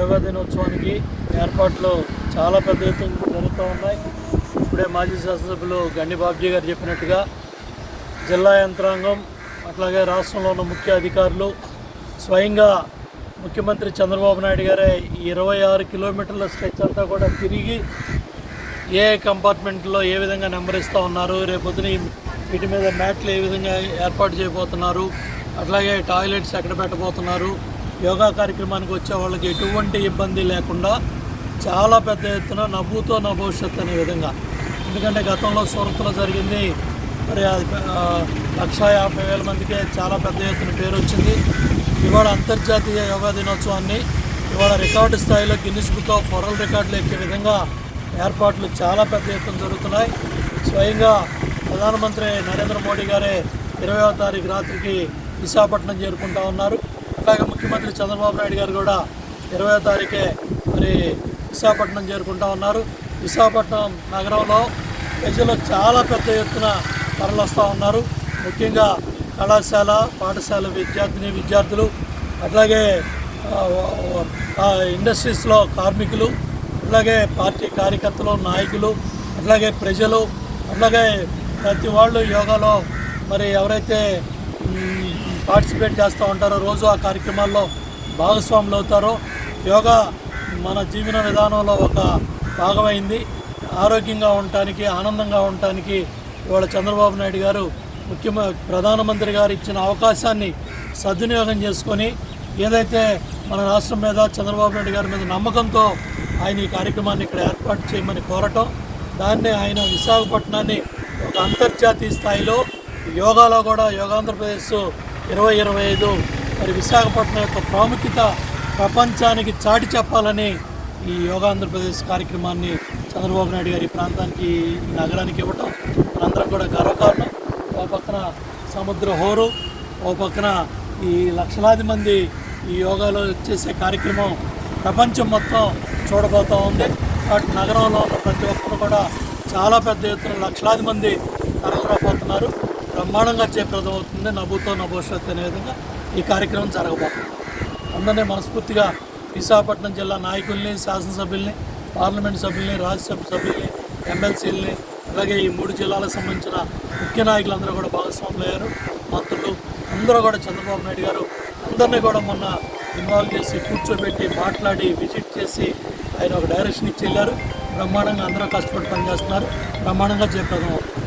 యోగా దినోత్సవానికి ఏర్పాట్లు చాలా పెద్ద ఎత్తున జరుగుతూ ఉన్నాయి. ఇప్పుడే మాజీ శాసనసభ్యులు గండి బాబ్జీ గారు చెప్పినట్టుగా జిల్లా యంత్రాంగం అట్లాగే రాష్ట్రంలో ఉన్న ముఖ్య అధికారులు స్వయంగా ముఖ్యమంత్రి చంద్రబాబు నాయుడు గారే ఇరవై ఆరు కిలోమీటర్ల స్ట్రెచ్ అంతా కూడా తిరిగి ఏ కంపార్ట్మెంట్లో ఏ విధంగా నెంబర్ ఇస్తూ ఉన్నారు రేపొద్దున వీటి మీద మ్యాట్లు ఏ విధంగా ఏర్పాటు చేయబోతున్నారు అట్లాగే టాయిలెట్స్ ఎక్కడ పెట్టబోతున్నారు యోగా కార్యక్రమానికి వచ్చే వాళ్ళకి ఎటువంటి ఇబ్బంది లేకుండా చాలా పెద్ద ఎత్తున నవ్వుతో నా భవిష్యత్తు అనే విధంగా. ఎందుకంటే గతంలో సూరత్లో జరిగింది. మరి లక్ష యాభై వేల మందికే చాలా పెద్ద ఎత్తున పేరు వచ్చింది. ఇవాళ అంతర్జాతీయ యోగా దినోత్సవాన్ని ఇవాళ రికార్డు స్థాయిలో గిన్నిస్ బుక్ ఆఫ్ వరల్డ్ రికార్డులు ఎక్కే విధంగా ఏర్పాట్లు చాలా పెద్ద ఎత్తున జరుగుతున్నాయి. స్వయంగా ప్రధానమంత్రి నరేంద్ర మోడీ గారే ఇరవయో తారీఖు రాత్రికి విశాఖపట్నం చేరుకుంటా ఉన్నారు. అలాగే ముఖ్యమంత్రి చంద్రబాబు నాయుడు గారు కూడా ఇరవై తారీఖే మరి విశాఖపట్నం చేరుకుంటా ఉన్నారు. విశాఖపట్నం నగరంలో ప్రజలు చాలా పెద్ద ఎత్తున తరలిస్తూ ఉన్నారు. ముఖ్యంగా కళాశాల పాఠశాల విద్యార్థిని విద్యార్థులు అట్లాగే ఇండస్ట్రీస్లో కార్మికులు అట్లాగే పార్టీ కార్యకర్తలు నాయకులు అట్లాగే ప్రజలు అట్లాగే ప్రతి వాళ్ళు యోగాలో మరి ఎవరైతే పార్టిసిపేట్ చేస్తూ ఉంటారో రోజు ఆ కార్యక్రమాల్లో భాగస్వాములు అవుతారో యోగా మన జీవన విధానంలో ఒక భాగమైంది. ఆరోగ్యంగా ఉండటానికి ఆనందంగా ఉండటానికి ఇవాళ చంద్రబాబు నాయుడు గారు ముఖ్యమ ప్రధానమంత్రి గారు ఇచ్చిన అవకాశాన్ని సద్వినియోగం చేసుకొని ఏదైతే మన రాష్ట్రం మీద చంద్రబాబు నాయుడు గారి మీద నమ్మకంతో ఆయన ఈ కార్యక్రమాన్ని ఇక్కడ ఏర్పాటు చేయమని కోరటం దాన్ని ఆయన విశాఖపట్నాన్ని ఒక అంతర్జాతీయ స్థాయిలో యోగాలో కూడా యోగాంధ్రప్రదేశ్ ఇరవై ఇరవై ఐదు. మరి విశాఖపట్నం యొక్క ప్రాముఖ్యత ప్రపంచానికి చాటి చెప్పాలని ఈ యోగా ఆంధ్రప్రదేశ్ కార్యక్రమాన్ని చంద్రబాబు నాయుడు గారి ప్రాంతానికి నగరానికి ఇవ్వటం మనందరం కూడా గర్వకారణం. ఓ పక్కన సముద్ర హోరు ఓ పక్కన ఈ లక్షలాది మంది ఈ యోగాలో చేసే కార్యక్రమం ప్రపంచం మొత్తం చూడబోతూ ఉంది. కాబట్టి నగరంలో ఉన్న ప్రతి ఒక్కరు కూడా చాలా పెద్ద ఎత్తున లక్షలాది మంది తరలిరాబోతున్నారు బ్రహ్మాండంగా చేప్రదం అవుతుంది నభూతో నా అనే విధంగా ఈ కార్యక్రమం జరగబోతుంది. అందరినీ మనస్ఫూర్తిగా విశాఖపట్నం జిల్లా నాయకుల్ని శాసనసభ్యుల్ని పార్లమెంట్ సభ్యుల్ని రాజ్యసభ సభ్యుల్ని ఎమ్మెల్సీలని అలాగే ఈ మూడు జిల్లాలకు సంబంధించిన ముఖ్య నాయకులందరూ కూడా భాగస్వాములు అయ్యారు. మంత్రులు అందరూ కూడా చంద్రబాబు నాయుడు గారు అందరినీ కూడా మొన్న ఇన్వాల్వ్ చేసి కూర్చోబెట్టి మాట్లాడి విజిట్ చేసి ఆయన ఒక డైరెక్షన్ ఇచ్చి వెళ్ళారు. బ్రహ్మాండంగా అందరూ కష్టపడి పనిచేస్తున్నారు. బ్రహ్మాండంగా జయప్రదం అవుతుంది